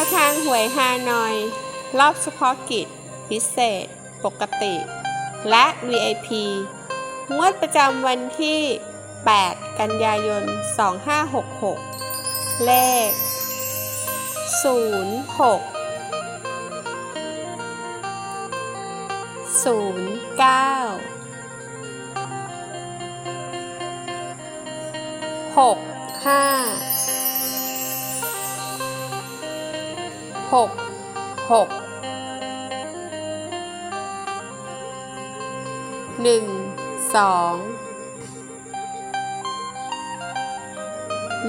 วทางหวยฮานอย รอบเฉพาะกิจ พิเศษ ปกติ และ VIP งวดประจำวันที่ 8 กันยายน 2566 เลข 06 09 65 หกหกหนึ่งสอง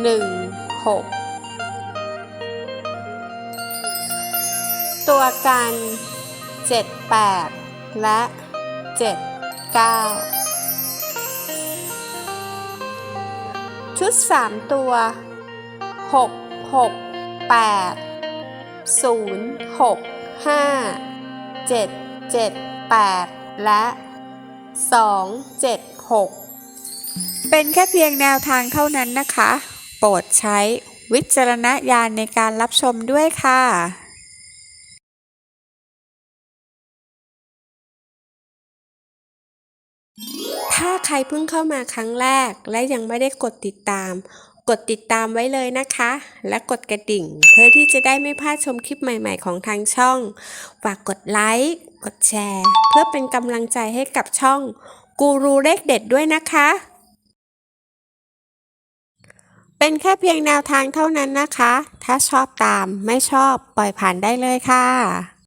หนึ่งหกตัวกันเจ็ดแปดและเจ็ดเก้าชุดสามตัวหกหกแปด ศูนย์หกห้าเจ็ดเจ็ดแปดและสองเจ็ดหกเป็นแค่เพียงแนวทางเท่านั้นนะคะ โปรดใช้วิจารณญาณในการรับชมด้วยค่ะถ้าใครเพิ่งเข้ามาครั้งแรกและยังไม่ได้กดติดตาม กดติดตามไว้เลยนะคะ และกดกระดิ่ง เพื่อที่จะได้ไม่พลาดชมคลิปใหม่ ๆ ของทางช่อง ฝากกดไลค์กดแชร์ เพื่อเป็นกำลังใจให้กับช่องกูรูเลขเด็ดด้วยนะคะ เป็นแค่เพียงแนวทางเท่านั้นนะคะ ถ้าชอบตามไม่ชอบปล่อยผ่านได้เลยค่ะ